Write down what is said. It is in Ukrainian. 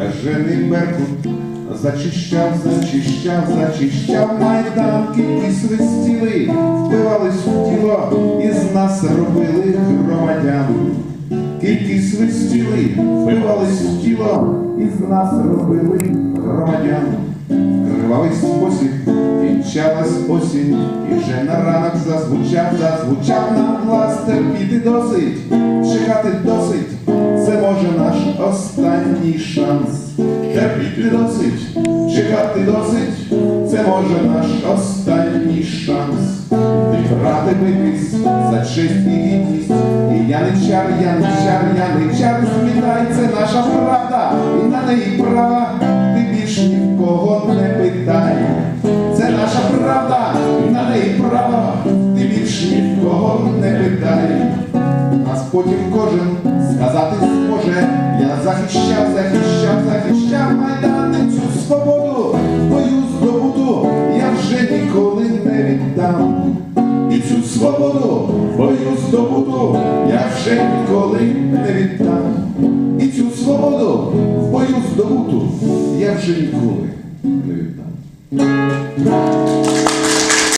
скажений Беркут зачищав, зачищав, зачищав майдан, кільки свистіли, вбивались в тіло, із нас робили громадян. Кільки свистіли, вбивались в тіло, із нас робили громадян. Кривавий спосіб, кінчалась осінь, і вже на ранок зазвучав, зазвучав нам глас терпіти досить, чекати досить, шанс. Терпіти досить, чекати досить, це може наш останній шанс. Відбрати битись за честь і гідність, і яничар, яничар, яничар, змітай, це наша правда, і на неї права, ти більш ні в кого не питай. Це наша правда, і на неї право, ти більш ні в кого не питай. Нас потім кожен сказати зможе, я захищав, захищав, захищав майдан цю свободу, мою здобуду, я вже ніколи не віддам. І цю свободу, мою здобуду, я вже ніколи не віддам. І цю свободу, мою здобуту, я вже ніколи не віддам.